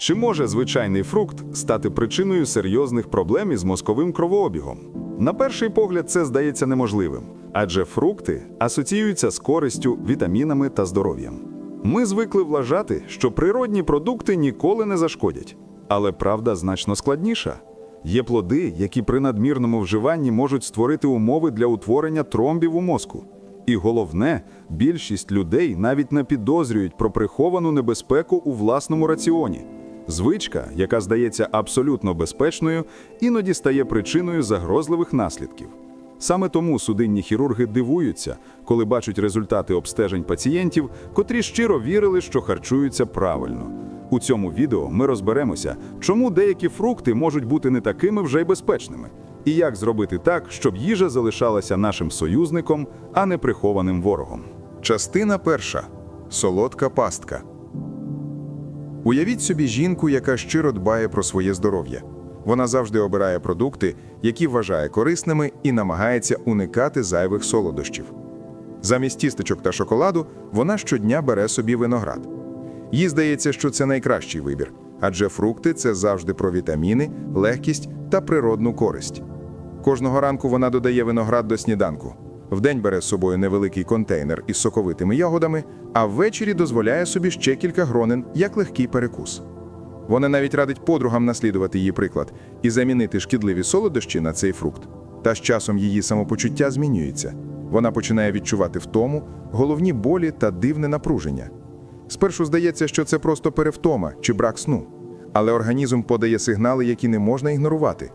Чи може звичайний фрукт стати причиною серйозних проблем із мозковим кровообігом? На перший погляд, це здається неможливим, адже фрукти асоціюються з користю, вітамінами та здоров'ям. Ми звикли вважати, що природні продукти ніколи не зашкодять. Але правда значно складніша. Є плоди, які при надмірному вживанні можуть створити умови для утворення тромбів у мозку. І головне, більшість людей навіть не підозрюють про приховану небезпеку у власному раціоні. Звичка, яка здається абсолютно безпечною, іноді стає причиною загрозливих наслідків. Саме тому судинні хірурги дивуються, коли бачать результати обстежень пацієнтів, котрі щиро вірили, що харчуються правильно. У цьому відео ми розберемося, чому деякі фрукти можуть бути не такими вже й безпечними, і як зробити так, щоб їжа залишалася нашим союзником, а не прихованим ворогом. Частина перша. Солодка пастка. Уявіть собі жінку, яка щиро дбає про своє здоров'я. Вона завжди обирає продукти, які вважає корисними, і намагається уникати зайвих солодощів. Замість тістечок та шоколаду вона щодня бере собі виноград. Їй здається, що це найкращий вибір, адже фрукти це завжди про вітаміни, легкість та природну користь. Кожного ранку вона додає виноград до сніданку. Вдень бере з собою невеликий контейнер із соковитими ягодами, а ввечері дозволяє собі ще кілька гронин як легкий перекус. Вона навіть радить подругам наслідувати її приклад і замінити шкідливі солодощі на цей фрукт. Та з часом її самопочуття змінюється. Вона починає відчувати втому, головні болі та дивне напруження. Спершу здається, що це просто перевтома чи брак сну, але організм подає сигнали, які не можна ігнорувати.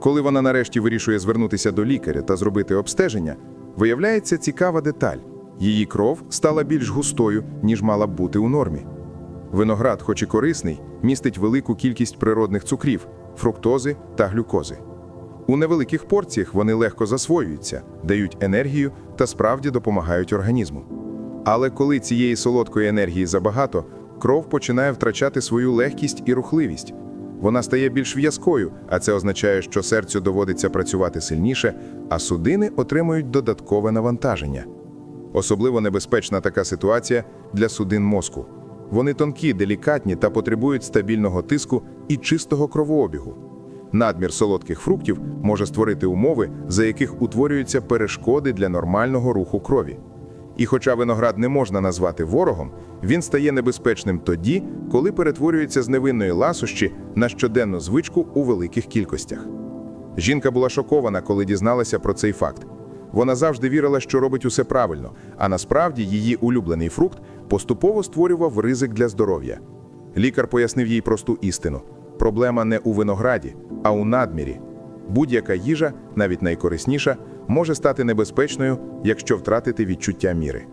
Коли вона нарешті вирішує звернутися до лікаря та зробити обстеження, виявляється цікава деталь: її кров стала більш густою, ніж мала б бути у нормі. Виноград, хоч і корисний, містить велику кількість природних цукрів, фруктози та глюкози. У невеликих порціях вони легко засвоюються, дають енергію та справді допомагають організму. Але коли цієї солодкої енергії забагато, кров починає втрачати свою легкість і рухливість. Вона стає більш в'язкою, а це означає, що серцю доводиться працювати сильніше, а судини отримують додаткове навантаження. Особливо небезпечна така ситуація для судин мозку. Вони тонкі, делікатні та потребують стабільного тиску і чистого кровообігу. Надмір солодких фруктів може створити умови, за яких утворюються перешкоди для нормального руху крові. І хоча виноград не можна назвати ворогом, він стає небезпечним тоді, коли перетворюється з невинної ласощі на щоденну звичку у великих кількостях. Жінка була шокована, коли дізналася про цей факт. Вона завжди вірила, що робить усе правильно, а насправді її улюблений фрукт поступово створював ризик для здоров'я. Лікар пояснив їй просту істину: проблема не у винограді, а у надмірі. Будь-яка їжа, навіть найкорисніша, може стати небезпечною, якщо втратити відчуття міри.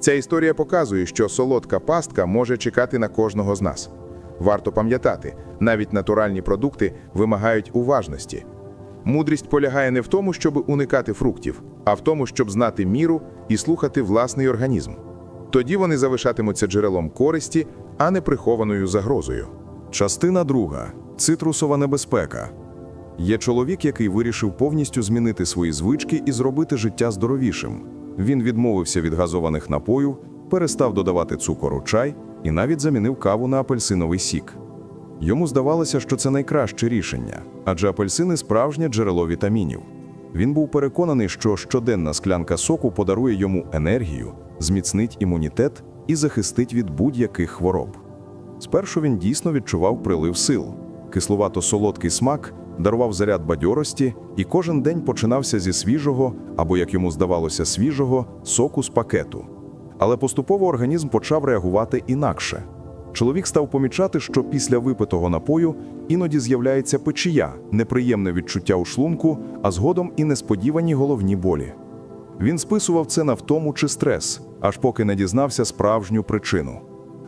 Ця історія показує, що солодка пастка може чекати на кожного з нас. Варто пам'ятати, навіть натуральні продукти вимагають уважності. Мудрість полягає не в тому, щоб уникати фруктів, а в тому, щоб знати міру і слухати власний організм. Тоді вони залишатимуться джерелом користі, а не прихованою загрозою. Частина друга цитрусова небезпека. Є чоловік, який вирішив повністю змінити свої звички і зробити життя здоровішим. Він відмовився від газованих напоїв, перестав додавати цукор у чай і навіть замінив каву на апельсиновий сік. Йому здавалося, що це найкраще рішення, адже апельсини справжнє джерело вітамінів. Він був переконаний, що щоденна склянка соку подарує йому енергію, зміцнить імунітет і захистить від будь-яких хвороб. Спершу він дійсно відчував прилив сил. Кисловато-солодкий смак дарував заряд бадьорості, і кожен день починався зі свіжого, або, як йому здавалося, свіжого соку з пакету. Але поступово організм почав реагувати інакше. Чоловік став помічати, що після випитого напою іноді з'являється печія, неприємне відчуття у шлунку, а згодом і несподівані головні болі. Він списував це на втому чи стрес, аж поки не дізнався справжню причину.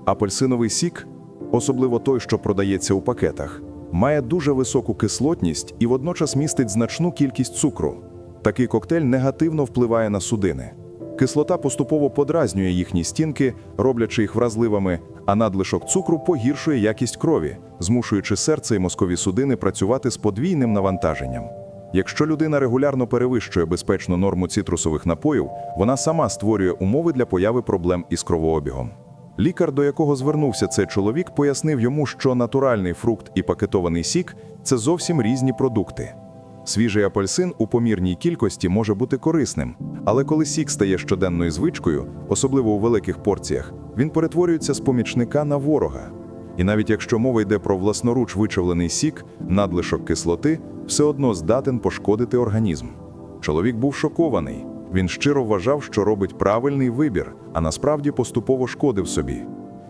Апельсиновий сік, особливо той, що продається у пакетах, має дуже високу кислотність і водночас містить значну кількість цукру. Такий коктейль негативно впливає на судини. Кислота поступово подразнює їхні стінки, роблячи їх вразливими, а надлишок цукру погіршує якість крові, змушуючи серце і мозкові судини працювати з подвійним навантаженням. Якщо людина регулярно перевищує безпечну норму цитрусових напоїв, вона сама створює умови для появи проблем із кровообігом. Лікар, до якого звернувся цей чоловік, пояснив йому, що натуральний фрукт і пакетований сік це зовсім різні продукти. Свіжий апельсин у помірній кількості може бути корисним, але коли сік стає щоденною звичкою, особливо у великих порціях, він перетворюється з помічника на ворога. І навіть якщо мова йде про власноруч вичавлений сік, надлишок кислоти все одно здатен пошкодити організм. Чоловік був шокований. Він щиро вважав, що робить правильний вибір, а насправді поступово шкодив собі.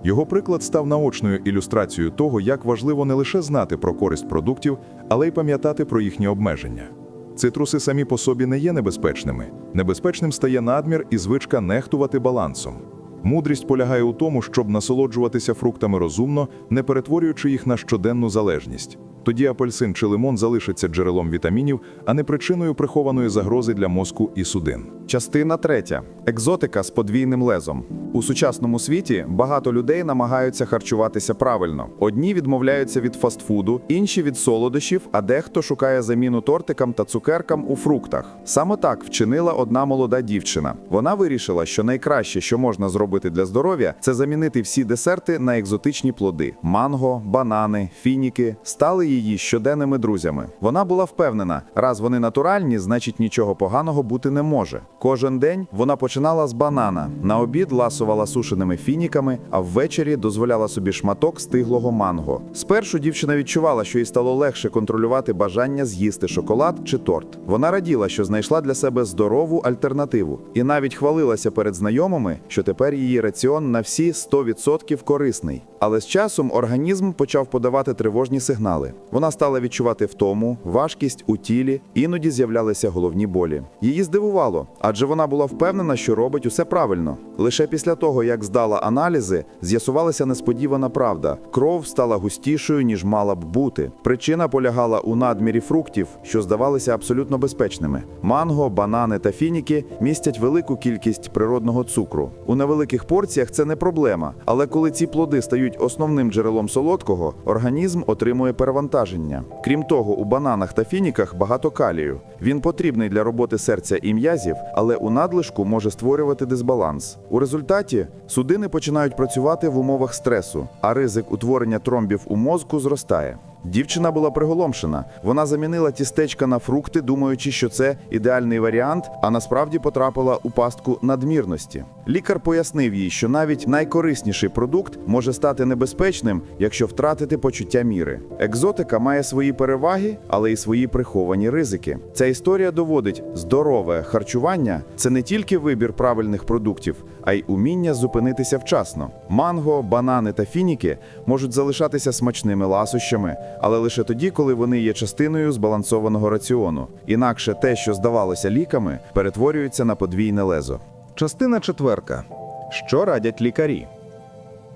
Його приклад став наочною ілюстрацією того, як важливо не лише знати про користь продуктів, але й пам'ятати про їхні обмеження. Цитруси самі по собі не є небезпечними. Небезпечним стає надмір і звичка нехтувати балансом. Мудрість полягає у тому, щоб насолоджуватися фруктами розумно, не перетворюючи їх на щоденну залежність. Тоді апельсин чи лимон залишиться джерелом вітамінів, а не причиною прихованої загрози для мозку і судин. Частина третя. Екзотика з подвійним лезом. У сучасному світі багато людей намагаються харчуватися правильно. Одні відмовляються від фастфуду, інші від солодощів, а дехто шукає заміну тортикам та цукеркам у фруктах. Саме так вчинила одна молода дівчина. Вона вирішила, що найкраще, що можна зробити для здоров'я, це замінити всі десерти на екзотичні плоди: манго, банани, фініки стали її щоденними друзями. Вона була впевнена, раз вони натуральні, значить нічого поганого бути не може. Кожен день вона починала з банана, на обід ласувала сушеними фініками, а ввечері дозволяла собі шматок стиглого манго. Спершу дівчина відчувала, що їй стало легше контролювати бажання з'їсти шоколад чи торт. Вона раділа, що знайшла для себе здорову альтернативу, і навіть хвалилася перед знайомими, що тепер її раціон на всі 100% корисний. Але з часом організм почав подавати тривожні сигнали. Вона стала відчувати втому, важкість у тілі, іноді з'являлися головні болі. Її здивувало, адже вона була впевнена, що робить усе правильно. Лише після того, як здала аналізи, з'ясувалася несподівана правда: кров стала густішою, ніж мала б бути. Причина полягала у надмірі фруктів, що здавалися абсолютно безпечними. Манго, банани та фініки містять велику кількість природного цукру. У невеликих порціях це не проблема, але коли ці плоди стають основним джерелом солодкого, організм отримує перевантаження. Крім того, у бананах та фініках багато калію. Він потрібний для роботи серця і м'язів, але у надлишку може створювати дисбаланс. У результаті судини починають працювати в умовах стресу, а ризик утворення тромбів у мозку зростає. Дівчина була приголомшена. Вона замінила тістечка на фрукти, думаючи, що це ідеальний варіант, а насправді потрапила у пастку надмірності. Лікар пояснив їй, що навіть найкорисніший продукт може стати небезпечним, якщо втратити почуття міри. Екзотика має свої переваги, але й свої приховані ризики. Ця історія доводить, здорове харчування це не тільки вибір правильних продуктів, а й уміння зупинитися вчасно. Манго, банани та фініки можуть залишатися смачними ласощами, але лише тоді, коли вони є частиною збалансованого раціону. Інакше те, що здавалося ліками, перетворюється на подвійне лезо. Частина четверта. Що радять лікарі?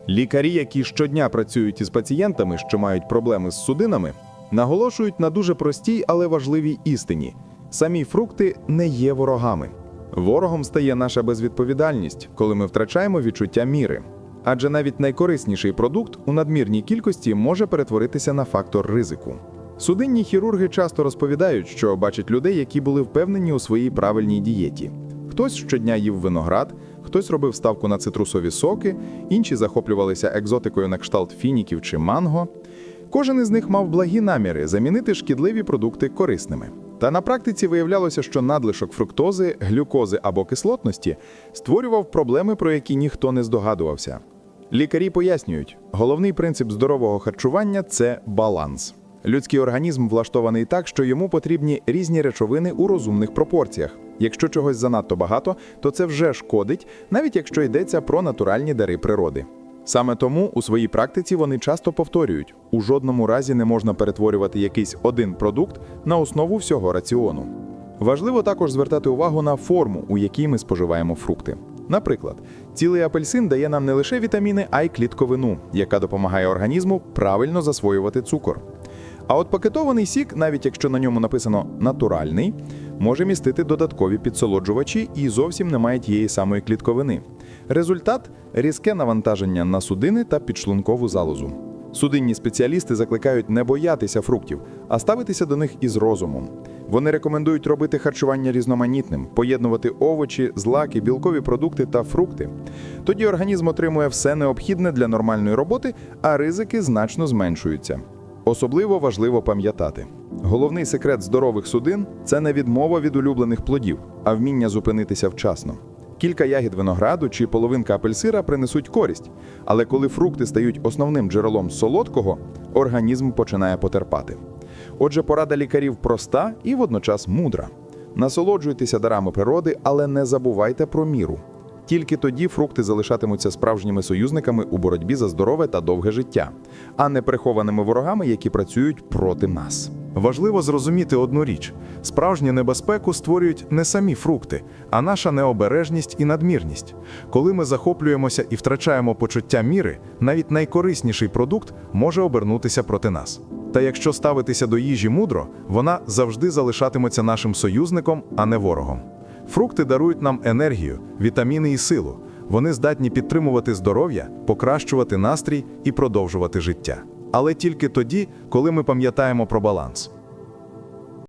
Лікарі, які щодня працюють із пацієнтами, що мають проблеми з судинами, наголошують на дуже простій, але важливій істині: самі фрукти не є ворогами. Ворогом стає наша безвідповідальність, коли ми втрачаємо відчуття міри. Адже навіть найкорисніший продукт у надмірній кількості може перетворитися на фактор ризику. Судинні хірурги часто розповідають, що бачать людей, які були впевнені у своїй правильній дієті. Хтось щодня їв виноград, хтось робив ставку на цитрусові соки, інші захоплювалися екзотикою на кшталт фініків чи манго. Кожен із них мав благі наміри замінити шкідливі продукти корисними. Та на практиці виявлялося, що надлишок фруктози, глюкози або кислотності створював проблеми, про які ніхто не здогадувався. Лікарі пояснюють, головний принцип здорового харчування це баланс. Людський організм влаштований так, що йому потрібні різні речовини у розумних пропорціях. Якщо чогось занадто багато, то це вже шкодить, навіть якщо йдеться про натуральні дари природи. Саме тому у своїй практиці вони часто повторюють: у жодному разі не можна перетворювати якийсь один продукт на основу всього раціону. Важливо також звертати увагу на форму, у якій ми споживаємо фрукти. Наприклад, цілий апельсин дає нам не лише вітаміни, а й клітковину, яка допомагає організму правильно засвоювати цукор. А от пакетований сік, навіть якщо на ньому написано натуральний, може містити додаткові підсолоджувачі і зовсім не має тієї самої клітковини. Результат різке навантаження на судини та підшлункову залозу. Судинні спеціалісти закликають не боятися фруктів, а ставитися до них із розумом. Вони рекомендують робити харчування різноманітним, поєднувати овочі, злаки, білкові продукти та фрукти. Тоді організм отримує все необхідне для нормальної роботи, а ризики значно зменшуються. Особливо важливо пам'ятати: головний секрет здорових судин це не відмова від улюблених плодів, а вміння зупинитися вчасно. Кілька ягід винограду чи половинка апельсира принесуть користь, але коли фрукти стають основним джерелом солодкого, організм починає потерпати. Отже, порада лікарів проста і водночас мудра. Насолоджуйтеся дарами природи, але не забувайте про міру. Тільки тоді фрукти залишатимуться справжніми союзниками у боротьбі за здорове та довге життя, а не прихованими ворогами, які працюють проти нас. Важливо зрозуміти одну річ: справжню небезпеку створюють не самі фрукти, а наша необережність і надмірність. Коли ми захоплюємося і втрачаємо почуття міри, навіть найкорисніший продукт може обернутися проти нас. Та якщо ставитися до їжі мудро, вона завжди залишатиметься нашим союзником, а не ворогом. Фрукти дарують нам енергію, вітаміни і силу. Вони здатні підтримувати здоров'я, покращувати настрій і продовжувати життя. Але тільки тоді, коли ми пам'ятаємо про баланс.